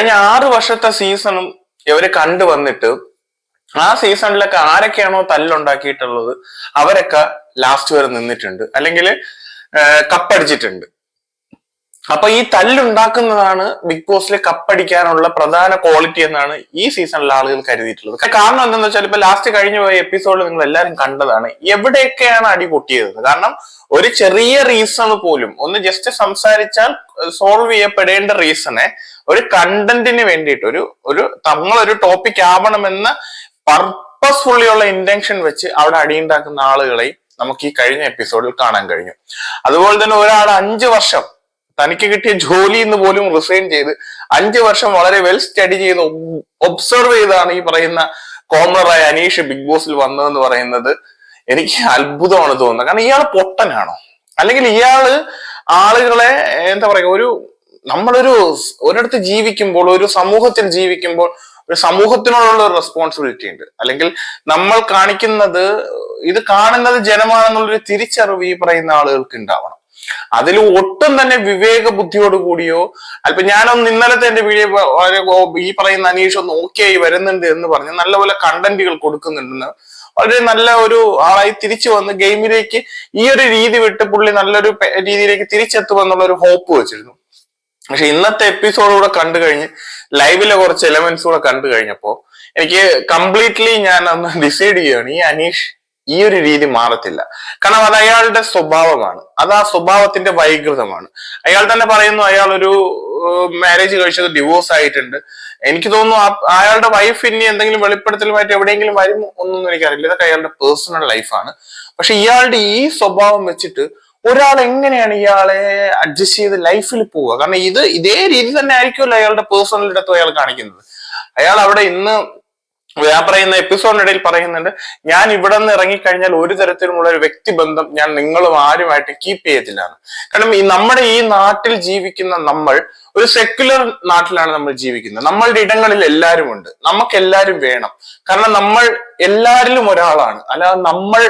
കഴിഞ്ഞ ആറ് വർഷത്തെ സീസണും ഇവർ കണ്ടു വന്നിട്ട് ആ സീസണിലൊക്കെ ആരൊക്കെയാണോ തല്ലുണ്ടാക്കിയിട്ടുള്ളത് അവരൊക്കെ ലാസ്റ്റ് വരെ നിന്നിട്ടുണ്ട്. അല്ലെങ്കിൽ കപ്പടിച്ചിട്ടുണ്ട്. അപ്പൊ ഈ തല്ലുണ്ടാക്കുന്നതാണ് ബിഗ് ബോസിൽ കപ്പടിക്കാനുള്ള പ്രധാന ക്വാളിറ്റി എന്നാണ് ഈ സീസണിൽ ആളുകൾ കരുതിയിട്ടുള്ളത്. കാരണം എന്താണെന്ന് വെച്ചാൽ ഇപ്പൊ ലാസ്റ്റ് കഴിഞ്ഞു പോയ എപ്പിസോഡ് നിങ്ങൾ എല്ലാവരും കണ്ടതാണ്. എവിടെയൊക്കെയാണ് അടി പൊട്ടിയത്? കാരണം ഒരു ചെറിയ റീസൺ പോലും ഒന്ന് ജസ്റ്റ് സംസാരിച്ചാൽ സോൾവ് ചെയ്യപ്പെടേണ്ട റീസണെ ഒരു കണ്ടന്റിന് വേണ്ടിയിട്ട് ഒരു ഒരു തങ്ങളൊരു ടോപ്പിക് ആവണമെന്ന പർപ്പസ്ഫുള്ളി ഉള്ള ഇന്റൻഷൻ വെച്ച് അവിടെ അടിയുണ്ടാക്കുന്ന ആളുകളെ നമുക്ക് ഈ കഴിഞ്ഞ എപ്പിസോഡിൽ കാണാൻ കഴിഞ്ഞു. അതുപോലെ തന്നെ ഒരാൾ അഞ്ചു വർഷം തനിക്ക് കിട്ടിയ ജോലി എന്ന് പോലും റിസൈൻ ചെയ്ത് അഞ്ചു വർഷം വളരെ വെൽ സ്റ്റഡി ചെയ്ത് ഒബ്സർവ് ചെയ്താണ് ഈ പറയുന്ന കോമണറായ അനീഷ് ബിഗ് ബോസിൽ വന്നതെന്ന് പറയുന്നത്. എനിക്ക് അത്ഭുതമാണ് തോന്നുന്നത്. കാരണം ഇയാൾ പൊട്ടനാണോ? അല്ലെങ്കിൽ ഇയാൾ ആളുകളെ എന്താ പറയുക ഒരു നമ്മളൊരു ഒരിടത്ത് ജീവിക്കുമ്പോൾ ഒരു സമൂഹത്തിൽ ജീവിക്കുമ്പോൾ ഒരു സമൂഹത്തിനോടുള്ള ഒരു റെസ്പോൺസിബിലിറ്റി ഉണ്ട്. അല്ലെങ്കിൽ നമ്മൾ കാണിക്കുന്നത് ഇത് കാണുന്നത് ജനമാണെന്നുള്ളൊരു തിരിച്ചറിവ് ഈ പറയുന്ന ആളുകൾക്ക് ഉണ്ടാവണം. അതിൽ ഒട്ടും തന്നെ വിവേക ബുദ്ധിയോട് കൂടിയോ അല്പം ഞാനൊന്ന് ഇന്നലത്തെ എന്റെ വീഡിയോ ഈ പറയുന്ന അനീഷ് ഒന്ന് ഓക്കെ ആയി വരുന്നുണ്ട് എന്ന് പറഞ്ഞ് നല്ലപോലെ കണ്ടന്റുകൾ കൊടുക്കുന്നുണ്ടെന്ന്. വളരെ നല്ല ഒരു ആളായി തിരിച്ചു വന്ന് ഗെയിമിലേക്ക് ഈ ഒരു രീതി വിട്ട് പുള്ളി നല്ലൊരു രീതിയിലേക്ക് തിരിച്ചെത്തുമെന്നുള്ള ഒരു ഹോപ്പ് വെച്ചിരുന്നു. പക്ഷെ ഇന്നത്തെ എപ്പിസോഡ് കൂടെ കണ്ടു കഴിഞ്ഞ് ലൈവിലെ കുറച്ച് എലമെന്റ്സ് കൂടെ കണ്ടു കഴിഞ്ഞപ്പോ എനിക്ക് കംപ്ലീറ്റ്ലി ഞാൻ അന്ന് ഡിസൈഡ് ചെയ്യുകയാണ് ഈ അനീഷ് ഈ ഒരു രീതി മാറത്തില്ല. കാരണം അത് അയാളുടെ സ്വഭാവമാണ്. അത് ആ സ്വഭാവത്തിന്റെ വൈകൃതമാണ്. അയാൾ തന്നെ പറയുന്നു അയാൾ ഒരു മാരേജ് കഴിച്ചത് ഡിവോഴ്സ് ആയിട്ടുണ്ട്. എനിക്ക് തോന്നുന്നു അയാളുടെ വൈഫ് ഇനി എന്തെങ്കിലും വെളിപ്പെടുത്തലുമായിട്ട് എവിടെയെങ്കിലും വരും ഒന്നും എനിക്കറിയില്ല. ഇതൊക്കെ അയാളുടെ പേഴ്സണൽ ലൈഫാണ് പക്ഷെ ഇയാളുടെ ഈ സ്വഭാവം വെച്ചിട്ട് ഒരാൾ എങ്ങനെയാണ് ഇയാളെ അഡ്ജസ്റ്റ് ചെയ്ത് ലൈഫിൽ പോവുക? കാരണം ഇത് ഇതേ രീതി തന്നെ ആയിരിക്കുമല്ലോ അയാളുടെ പേഴ്സണൽ ഇടത്തും അയാൾ കാണിക്കുന്നത്. അയാൾ അവിടെ ഇന്ന് ഞാൻ പറയുന്ന എപ്പിസോഡിനിടയിൽ പറയുന്നുണ്ട് ഞാൻ ഇവിടെ നിന്ന് ഇറങ്ങിക്കഴിഞ്ഞാൽ ഒരു തരത്തിലുമുള്ള ഒരു വ്യക്തിബന്ധം ഞാൻ നിങ്ങളും ആരുമായിട്ട് കീപ്പ് ചെയ്തില്ലാണ് കാരണം ഈ നമ്മുടെ ഈ നാട്ടിൽ ജീവിക്കുന്ന നമ്മൾ ഒരു സെക്യുലർ നാട്ടിലാണ് നമ്മൾ ജീവിക്കുന്നത്. നമ്മളുടെ ഇടങ്ങളിൽ എല്ലാവരും ഉണ്ട് നമുക്ക് എല്ലാവരും വേണം. കാരണം നമ്മൾ എല്ലാരിലും ഒരാളാണ്. അല്ലാതെ നമ്മൾ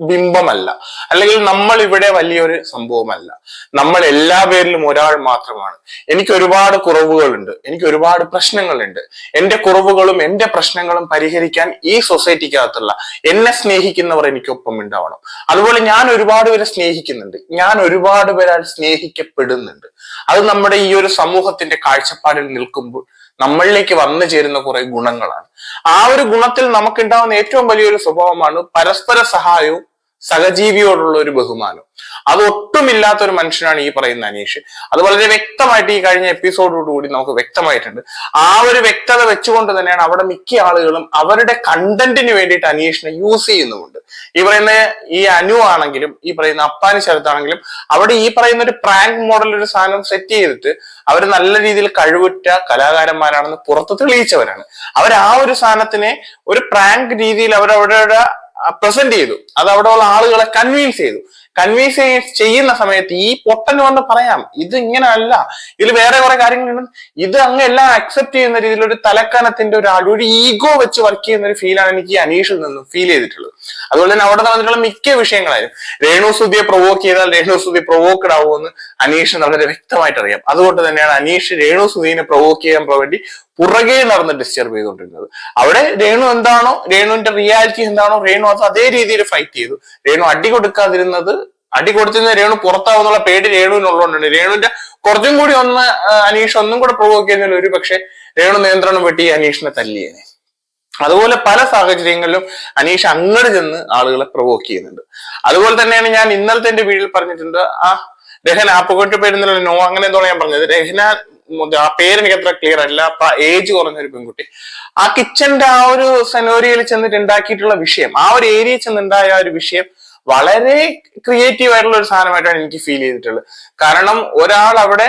ബിംബമല്ല. അല്ലെങ്കിൽ നമ്മൾ ഇവിടെ വലിയൊരു സംഭവമല്ല. നമ്മൾ എല്ലാ പേരിലും ഒരാൾ മാത്രമാണ്. എനിക്ക് ഒരുപാട് കുറവുകളുണ്ട്. എനിക്ക് ഒരുപാട് പ്രശ്നങ്ങളുണ്ട്. എന്റെ കുറവുകളും എന്റെ പ്രശ്നങ്ങളും പരിഹരിക്കാൻ ഈ സൊസൈറ്റിക്കകത്തുള്ള എന്നെ സ്നേഹിക്കുന്നവർ എനിക്കൊപ്പം ഉണ്ടാവണം. അതുപോലെ ഞാൻ ഒരുപാട് പേരെ സ്നേഹിക്കുന്നുണ്ട്. ഞാൻ ഒരുപാട് പേരാൽ സ്നേഹിക്കപ്പെടുന്നുണ്ട്. അത് നമ്മുടെ ഈ ഒരു സമൂഹത്തിന്റെ കാഴ്ചപ്പാടിൽ നിൽക്കുമ്പോൾ നമ്മളിലേക്ക് വന്നു ചേരുന്ന കുറെ ഗുണങ്ങളാണ്. ആ ഒരു ഗുണത്തിൽ നമുക്കുണ്ടാവുന്ന ഏറ്റവും വലിയൊരു സ്വഭാവമാണ് പരസ്പര സഹായവും സഹജീവിയോടുള്ള ഒരു ബഹുമാനം. അത് ഒട്ടുമില്ലാത്ത ഒരു മനുഷ്യനാണ് ഈ പറയുന്ന അനീഷ്. അത് വളരെ വ്യക്തമായിട്ട് ഈ കഴിഞ്ഞ എപ്പിസോഡോടുകൂടി നമുക്ക് വ്യക്തമായിട്ടുണ്ട്. ആ ഒരു വ്യക്തത വെച്ചുകൊണ്ട് തന്നെയാണ് അവിടെ മിക്ക ആളുകളും അവരുടെ കണ്ടന്റിന് വേണ്ടിയിട്ട് അനീഷിനെ യൂസ് ചെയ്യുന്നുമുണ്ട്. ഈ പറയുന്ന ഈ അനു ആണെങ്കിലും ഈ പറയുന്ന അപ്പാനി ശരത്താണെങ്കിലും അവിടെ ഈ പറയുന്ന ഒരു പ്രാങ്ക് മോഡൽ ഒരു സാധനം സെറ്റ് ചെയ്തിട്ട് അവർ നല്ല രീതിയിൽ കഴിവുറ്റ കലാകാരന്മാരാണെന്ന് പുറത്ത് തെളിയിച്ചവരാണ്. അവർ ആ ഒരു സാധനത്തിനെ ഒരു പ്രാങ്ക് രീതിയിൽ അവരവരുടെ പ്രസന്റ് ചെയ്തു. അത് അവിടെ ഉള്ള ആളുകളെ കൺവിൻസ് ചെയ്തു. കൺവിൻസ് ചെയ്യുന്ന സമയത്ത് ഈ പൊട്ടന് വന്ന് പറയാം ഇത് ഇങ്ങനെ അല്ല ഇതിൽ വേറെ കുറെ കാര്യങ്ങളുണ്ട്. ഇത് അങ്ങ് എല്ലാം അക്സെപ്റ്റ് ചെയ്യുന്ന രീതിയിൽ ഒരു തലക്കനത്തിന്റെ ഒരു ഒരു ഈഗോ വെച്ച് വർക്ക് ചെയ്യുന്ന ഒരു ഫീലാണ് എനിക്ക് അനീഷിൽ നിന്നും ഫീൽ ചെയ്തിട്ടുള്ളത്. അതുപോലെ തന്നെ അവിടെ നടന്നിട്ടുള്ള മിക്ക വിഷയങ്ങളായാലും രേണു സുധിയെ പ്രൊവോക്ക് ചെയ്താൽ രേണു സുധി പ്രൊവോക്കഡ് ആവുമെന്ന് അനീഷിന് വളരെ വ്യക്തമായിട്ട് അറിയാം അതുകൊണ്ട് തന്നെയാണ് അനീഷ് രേണു സുധീനെ പ്രൊവോക്ക് ചെയ്യാൻ വേണ്ടി പുറകെ നടന്ന് ഡിസ്റ്റർബ് ചെയ്തുകൊണ്ടിരുന്നത്. അവിടെ രേണു എന്താണോ രേണുവിന്റെ റിയാലിറ്റി എന്താണോ രേണു അത് അതേ രീതിയിൽ ഫൈറ്റ് ചെയ്തു. രേണു അടി കൊടുക്കാതിരുന്നത് അടി കൊടുത്തിരുന്ന രേണു പുറത്താവുന്നുള്ള പേടി രേണുവിനുള്ളതുകൊണ്ടാണ്. രേണുവിന്റെ കുറച്ചും കൂടി ഒന്ന് അനീഷ് ഒന്നും കൂടെ പ്രൊവോക്ക് ചെയ്യുന്നതിൽ ഒരു പക്ഷെ രേണു നിയന്ത്രണം വെട്ടി അനീഷിനെ തല്ലിയേനെ. അതുപോലെ പല സാഹചര്യങ്ങളിലും അനീഷ് അങ്ങോട്ട് ചെന്ന് ആളുകളെ പ്രൊവോക്ക് ചെയ്യുന്നുണ്ട്. അതുപോലെ തന്നെയാണ് ഞാൻ ഇന്നലത്തെ എന്റെ വീട്ടിൽ പറഞ്ഞിട്ടുണ്ട് ആ രഹന ആ പുകട്ട് പേരുന്നില്ല നോ അങ്ങനെ എന്തോ ഞാൻ പറഞ്ഞത്. രഹന ആ പേരെനിക്ക് അത്ര ക്ലിയർ അല്ല. അപ്പൊ ഏജ് കുറഞ്ഞ ഒരു പെൺകുട്ടി. ആ കിച്ചന്റെ ആ ഒരു സെനോരിയയിൽ ചെന്നിട്ട് ഉണ്ടാക്കിയിട്ടുള്ള വിഷയം ആ ഒരു ഏരിയയിൽ ചെന്നുണ്ടായ ആ ഒരു വിഷയം വളരെ ക്രിയേറ്റീവ് ആയിട്ടുള്ള ഒരു സാധനമായിട്ടാണ് എനിക്ക് ഫീൽ ചെയ്തിട്ടുള്ളത്. കാരണം ഒരാൾ അവിടെ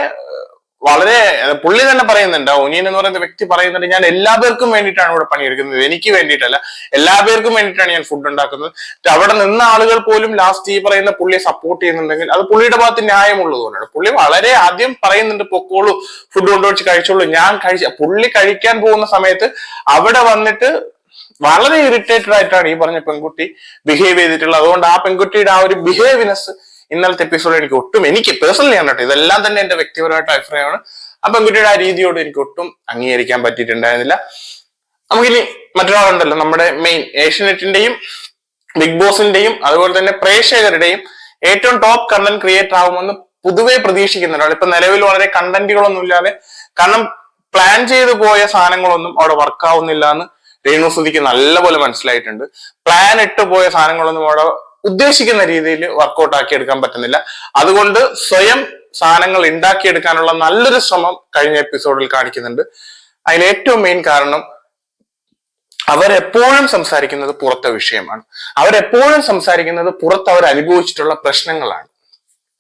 വളരെ പുള്ളി തന്നെ പറയുന്നുണ്ട് ഒനിയൻ എന്ന് പറയുന്ന വ്യക്തി പറയുന്നുണ്ട് ഞാൻ എല്ലാ പേർക്കും വേണ്ടിയിട്ടാണ് ഇവിടെ പണിയെടുക്കുന്നത്. എനിക്ക് വേണ്ടിയിട്ടല്ല. എല്ലാ പേർക്കും വേണ്ടിയിട്ടാണ് ഞാൻ ഫുഡ് ഉണ്ടാക്കുന്നത്. അവിടെ നിന്ന ആളുകൾ പോലും ലാസ്റ്റ് ഈ പറയുന്ന പുള്ളിയെ സപ്പോർട്ട് ചെയ്യുന്നുണ്ടെങ്കിൽ അത് പുള്ളിയുടെ ഭാഗത്ത് ന്യായമുള്ളതുകൊണ്ടാണ് പുള്ളി വളരെ ആദ്യം പറയുന്നുണ്ട് പൊക്കോളൂ ഫുഡ് കൊണ്ടുവച്ച് കഴിച്ചോളൂ. ഞാൻ കഴിച്ച പുള്ളി കഴിക്കാൻ പോകുന്ന സമയത്ത് അവിടെ വന്നിട്ട് വളരെ ഇറിറ്റേറ്റഡ് ആയിട്ടാണ് ഈ പറഞ്ഞ പെൺകുട്ടി ബിഹേവ് ചെയ്തിട്ടുള്ളത്. അതുകൊണ്ട് ആ പെൺകുട്ടിയുടെ ആ ഒരു ബിഹേവിനെസ് ഇന്നലത്തെ എപ്പിസോഡ് എനിക്ക് ഒട്ടും എനിക്ക് പേഴ്സണലി ആണ് കേട്ടോ ഇതെല്ലാം തന്നെ എന്റെ വ്യക്തിപരമായിട്ട് അഭിപ്രായമാണ്. ആ പെൺകുട്ടിയുടെ ആ രീതിയോട് എനിക്ക് ഒട്ടും അംഗീകരിക്കാൻ പറ്റിയിട്ടുണ്ടായിരുന്നില്ല. നമുക്കിനി മറ്റൊരാളുണ്ടല്ലോ നമ്മുടെ മെയിൻ ഏഷ്യനെറ്റിന്റെയും ബിഗ് ബോസിന്റെയും അതുപോലെ തന്നെ പ്രേക്ഷകരുടെയും ഏറ്റവും ടോപ്പ് കണ്ടന്റ് ക്രിയേറ്റർ ആവുമെന്ന് പൊതുവെ പ്രതീക്ഷിക്കുന്ന ഒരാൾ. ഇപ്പൊ നിലവിൽ വളരെ കണ്ടന്റുകളൊന്നും ഇല്ലാതെ കാരണം പ്ലാൻ ചെയ്തു പോയ സാധനങ്ങളൊന്നും അവിടെ വർക്ക് ആവുന്നില്ല എന്ന് രേണു സുധിക്ക് നല്ലപോലെ മനസ്സിലായിട്ടുണ്ട്. പ്ലാൻ ഇട്ട് പോയ സാധനങ്ങളൊന്നും അവിടെ ഉദ്ദേശിക്കുന്ന രീതിയിൽ വർക്കൗട്ട് ആക്കി എടുക്കാൻ പറ്റുന്നില്ല. അതുകൊണ്ട് സ്വയം സാധനങ്ങൾ ഉണ്ടാക്കിയെടുക്കാനുള്ള നല്ലൊരു ശ്രമം കഴിഞ്ഞ എപ്പിസോഡിൽ കാണിക്കുന്നുണ്ട്. അതിൽ ഏറ്റവും മെയിൻ കാരണം അവരെപ്പോഴും സംസാരിക്കുന്നത് പുറത്തെ വിഷയമാണ്. അവരെപ്പോഴും സംസാരിക്കുന്നത് പുറത്ത് അവർ അനുഭവിച്ചിട്ടുള്ള പ്രശ്നങ്ങളാണ്.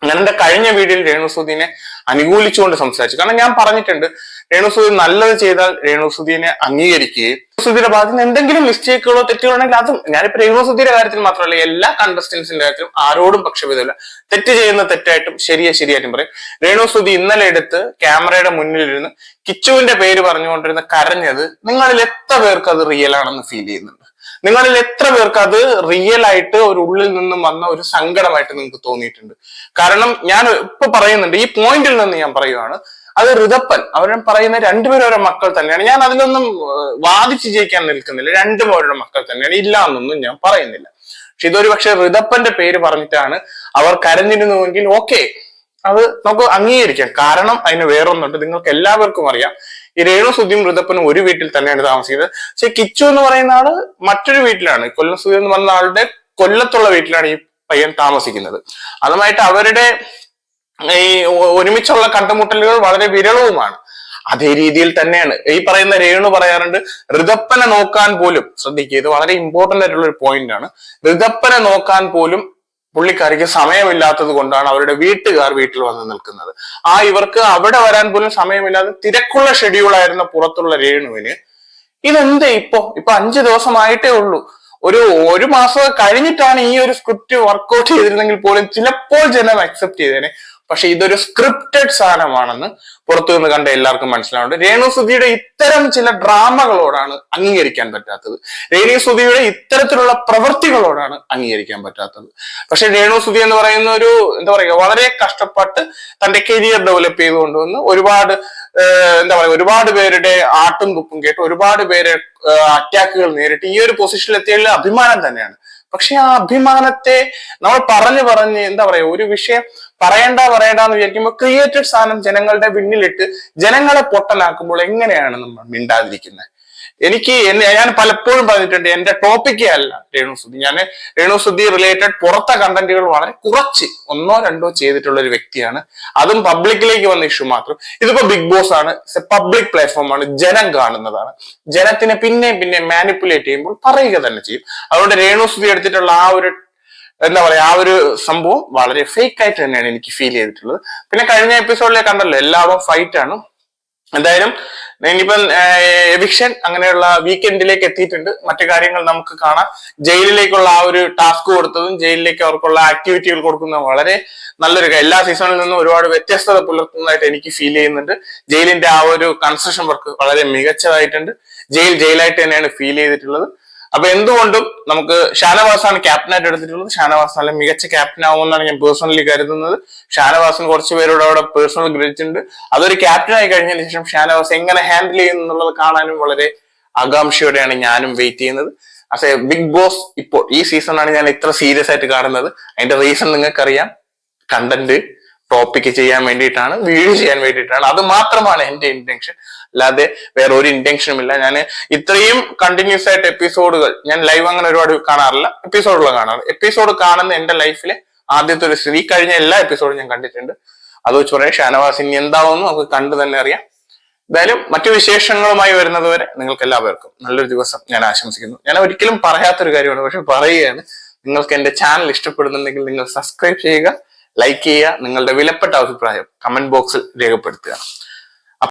ഞാൻ എന്റെ കഴിഞ്ഞ വീഡിയോയിൽ രേണുസുദീനെ അനുകൂലിച്ചുകൊണ്ട് സംസാരിച്ചു. കാരണം ഞാൻ പറഞ്ഞിട്ടുണ്ട് രേണുസുദി നല്ലത് ചെയ്താൽ രേണുസുദീനെ അംഗീകരിക്കുകയും രേണുസുദിയുടെ ഭാഗത്ത് നിന്ന് എന്തെങ്കിലും മിസ്റ്റേക്കുകളോ തെറ്റുകളോ ഉണ്ടെങ്കിൽ അതും ഞാനിപ്പോ രേണുസുദിയുടെ കാര്യത്തിൽ മാത്രമല്ല എല്ലാ കണ്ടസ്റ്റൻസിന്റെ കാര്യത്തിലും ആരോടും പക്ഷഭേദമില്ല. തെറ്റ് ചെയ്യുന്ന തെറ്റായിട്ടും ശരിയെ ശരിയായിട്ടും പറയും. രേണുസുദി ഇന്നലെ എടുത്ത് ക്യാമറയുടെ മുന്നിലിരുന്ന് കിച്ചുവിന്റെ പേര് പറഞ്ഞുകൊണ്ടിരുന്ന കരഞ്ഞത് നിങ്ങളിൽ എത്ര പേർക്ക് അത് റിയൽ ആണെന്ന് ഫീൽ ചെയ്യുന്നുണ്ട്? നിങ്ങളിൽ എത്ര പേർക്ക് അത് റിയൽ ആയിട്ട് ഒരു ഉള്ളിൽ നിന്നും വന്ന ഒരു സങ്കടമായിട്ട് നിങ്ങൾക്ക് തോന്നിയിട്ടുണ്ട്? കാരണം ഞാൻ ഇപ്പൊ പറയുന്നുണ്ട് ഈ പോയിന്റിൽ നിന്ന് ഞാൻ പറയുവാണ് അത് ഋതപ്പൻ. അവർ പറയുന്ന രണ്ടുപേരും ഓരോ മക്കൾ തന്നെയാണ്. ഞാൻ അതിലൊന്നും വാദിച്ചു ജയിക്കാൻ നിൽക്കുന്നില്ല. രണ്ടും അവരുടെ മക്കൾ തന്നെയാണ്. ഇല്ല എന്നൊന്നും ഞാൻ പറയുന്നില്ല. പക്ഷെ ഇതൊരു പക്ഷെ ഋതപ്പന്റെ പേര് പറഞ്ഞിട്ടാണ് അവർ കരഞ്ഞിരുന്നുവെങ്കിൽ ഓക്കെ അത് നമുക്ക് അംഗീകരിക്കാം. കാരണം അതിന് വേറൊന്നുണ്ട്. നിങ്ങൾക്ക് എല്ലാവർക്കും അറിയാം. ഈ രേണു സുധിയും ഋതപ്പനും ഒരു വീട്ടിൽ തന്നെയാണ് താമസിക്കുന്നത്. പക്ഷെ കിച്ചു എന്ന് പറയുന്ന ആൾ മറ്റൊരു വീട്ടിലാണ്. കൊല്ലം സുധി എന്ന് പറയുന്ന ആളുടെ കൊല്ലത്തുള്ള വീട്ടിലാണ് ഈ പയ്യൻ താമസിക്കുന്നത്. അതുമായിട്ട് അവരുടെ ഈ ഒരുമിച്ചുള്ള കണ്ടുമുട്ടലുകൾ വളരെ വിരളവുമാണ്. അതേ രീതിയിൽ തന്നെയാണ്. ഈ പറയുന്ന രേണു പറയാറുണ്ട് ഋതപ്പനെ നോക്കാൻ പോലും ശ്രദ്ധിക്കുക ഇത് വളരെ ഇമ്പോർട്ടന്റ് ആയിട്ടുള്ള ഒരു പോയിന്റ് ആണ്. ഋതപ്പനെ നോക്കാൻ പോലും പുള്ളിക്കാരിക്ക് സമയമില്ലാത്തത് കൊണ്ടാണ് അവരുടെ വീട്ടുകാർ വീട്ടിൽ വന്ന് നിൽക്കുന്നത്. ആ ഇവർക്ക് അവിടെ വരാൻ പോലും സമയമില്ലാതെ തിരക്കുള്ള ഷെഡ്യൂൾ ആയിരുന്ന പുറത്തുള്ള രേണുവിന് ഇതെന്ത് ഇപ്പോ? ഇപ്പൊ അഞ്ചു ദിവസമായിട്ടേ ഉള്ളൂ. ഒരു ഒരു മാസം കഴിഞ്ഞിട്ടാണ് ഈ ഒരു സ്ക്രിപ്റ്റ് വർക്ക്ഔട്ട് ചെയ്തിരുന്നെങ്കിൽ പോലും ചിലപ്പോൾ ജനം അക്സെപ്റ്റ് ചെയ്തേനെ. പക്ഷെ ഇതൊരു സ്ക്രിപ്റ്റഡ് സാധനമാണെന്ന് പുറത്തു നിന്ന് കണ്ട എല്ലാവർക്കും മനസ്സിലാവുന്നുണ്ട്. രേണു സുധിയുടെ ഇത്തരം ചില ഡ്രാമകളോടാണ് അംഗീകരിക്കാൻ പറ്റാത്തത്. രേണു സുധിയുടെ ഇത്തരത്തിലുള്ള പ്രവൃത്തികളോടാണ് അംഗീകരിക്കാൻ പറ്റാത്തത്. പക്ഷെ രേണു സുധി എന്ന് പറയുന്ന ഒരു എന്താ പറയുക വളരെ കഷ്ടപ്പെട്ട് തന്റെ കരിയർ ഡെവലപ്പ് ചെയ്ത് കൊണ്ടുവന്ന് ഒരുപാട് എന്താ പറയുക ഒരുപാട് പേരുടെ ആട്ടും തുപ്പും കേട്ട് ഒരുപാട് പേരെ അറ്റാക്കുകൾ നേരിട്ട് ഈ ഒരു പൊസിഷനിൽ എത്തിയതിൽ അഭിമാനം തന്നെയാണ്. പക്ഷെ ആ അഭിമാനത്തെ നമ്മൾ പറഞ്ഞു പറഞ്ഞ് എന്താ പറയാ ഒരു വിഷയം പറയണ്ട പറയണ്ട എന്ന് വിചാരിക്കുമ്പോൾ ക്രിയേറ്റഡ് സാധനം ജനങ്ങളുടെ പിന്നിലിട്ട് ജനങ്ങളെ പൊട്ടനാക്കുമ്പോൾ എങ്ങനെയാണ് നമ്മൾ മിണ്ടാതിരിക്കുന്നത്? എനിക്ക് എന്നെ- ഞാൻ പലപ്പോഴും പറഞ്ഞിട്ടുണ്ട് എന്റെ ടോപ്പിക്കേ അല്ല രേണുസുദ്ധി. ഞാൻ രേണുസുദ്ധി റിലേറ്റഡ് പുറത്തെ കണ്ടന്റുകൾ വളരെ കുറച്ച് ഒന്നോ രണ്ടോ ചെയ്തിട്ടുള്ള ഒരു വ്യക്തിയാണ്. അതും പബ്ലിക്കിലേക്ക് വന്ന ഇഷ്യൂ മാത്രം. ഇതിപ്പോ ബിഗ് ബോസ് ആണ് പബ്ലിക് പ്ലാറ്റ്ഫോം ആണ് ജനം കാണുന്നതാണ്. ജനത്തിനെ പിന്നെയും പിന്നെ മാനിപ്പുലേറ്റ് ചെയ്യുമ്പോൾ പറയുക തന്നെ ചെയ്യും. അതുകൊണ്ട് രേണുസുദ്ധി എടുത്തിട്ടുള്ള ആ ഒരു എന്താ പറയാ ആ ഒരു സംഭവം വളരെ ഫേക്ക് ആയിട്ട് തന്നെയാണ് എനിക്ക് ഫീൽ ചെയ്തിട്ടുള്ളത്. പിന്നെ കഴിഞ്ഞ എപ്പിസോഡിലെ കണ്ടല്ലോ എല്ലാവരും ഫൈറ്റ് ആണ്. എന്തായാലും ഇനിയിപ്പം എവിക്ഷൻ അങ്ങനെയുള്ള വീക്കെൻഡിലേക്ക് എത്തിയിട്ടുണ്ട്. മറ്റു കാര്യങ്ങൾ നമുക്ക് കാണാം. ജയിലിലേക്കുള്ള ആ ഒരു ടാസ്ക് കൊടുത്തതും ജയിലിലേക്ക് അവർക്കുള്ള ആക്ടിവിറ്റികൾ കൊടുക്കുന്നതും വളരെ നല്ലൊരു. എല്ലാ സീസണിൽ നിന്നും ഒരുപാട് വ്യത്യസ്തത പുലർത്തുന്നതായിട്ട് എനിക്ക് ഫീൽ ചെയ്യുന്നുണ്ട്. ജയിലിന്റെ ആ ഒരു കൺസ്ട്രക്ഷൻ വർക്ക് വളരെ മികച്ചതായിട്ടുണ്ട്. ജയിൽ ജയിലായിട്ട് തന്നെയാണ് ഫീൽ ചെയ്തിട്ടുള്ളത്. അപ്പൊ എന്തുകൊണ്ടും നമുക്ക് ഷാനവാസാണ് ക്യാപ്റ്റനായിട്ട് എടുത്തിട്ടുള്ളത്. ഷാനവാസ് നല്ല മികച്ച ക്യാപ്റ്റൻ ആവുമെന്നാണ് ഞാൻ പേഴ്സണലി കരുതുന്നത്. ഷാനവാസിന് കുറച്ച് പേരോട് അവിടെ പേഴ്സണൽ ഗ്രേറ്റ് ഉണ്ട്. അതൊരു ക്യാപ്റ്റനായി കഴിഞ്ഞതിന് ശേഷം ഷാനവാസ് എങ്ങനെ ഹാൻഡിൽ ചെയ്യുന്നു എന്നുള്ളത് കാണാനും വളരെ ആകാംക്ഷയോടെയാണ് ഞാനും വെയിറ്റ് ചെയ്യുന്നത്. പക്ഷേ ബിഗ് ബോസ് ഇപ്പോൾ ഈ സീസണാണ് ഞാൻ ഇത്ര സീരിയസ് ആയിട്ട് കാണുന്നത്. അതിന്റെ റീസൺ നിങ്ങൾക്കറിയാം. കണ്ടന്റ് ടോപ്പിക്ക് ചെയ്യാൻ വേണ്ടിയിട്ടാണ് വീഡിയോ ചെയ്യാൻ വേണ്ടിയിട്ടാണ്. അത് മാത്രമാണ് എന്റെ ഇന്റൻഷൻ അല്ലാതെ വേറെ ഒരു ഇന്റൻഷനും ഇല്ല. ഞാൻ ഇത്രയും കണ്ടിന്യൂസ് ആയിട്ട് എപ്പിസോഡുകൾ ഞാൻ ലൈവ് അങ്ങനെ ഒരുപാട് കാണാറില്ല. എപ്പിസോഡുകൾ കാണാറ്. എപ്പിസോഡ് കാണുന്ന എന്റെ ലൈഫിലെ ആദ്യത്തെ ഒരു സ്ത്രീ കഴിഞ്ഞ എല്ലാ എപ്പിസോഡും ഞാൻ കണ്ടിട്ടുണ്ട്. അത് വെച്ച് പറയാം ഷാനവാസ് ഇനി നമുക്ക് കണ്ടു തന്നെ അറിയാം. എന്തായാലും മറ്റു വിശേഷങ്ങളുമായി വരുന്നത് വരെ നിങ്ങൾക്ക് എല്ലാവർക്കും നല്ലൊരു ദിവസം ഞാൻ ആശംസിക്കുന്നു. ഞാൻ ഒരിക്കലും പറയാത്തൊരു കാര്യമാണ് പക്ഷെ പറയുകയാണ്. നിങ്ങൾക്ക് എന്റെ ചാനൽ ഇഷ്ടപ്പെടുന്നുണ്ടെങ്കിൽ നിങ്ങൾ സബ്സ്ക്രൈബ് ചെയ്യുക. ലൈക്ക് ചെയ്യുക നിങ്ങളുടെ വിലപ്പെട്ട അഭിപ്രായം കമന്റ് ബോക്സിൽ രേഖപ്പെടുത്തുക.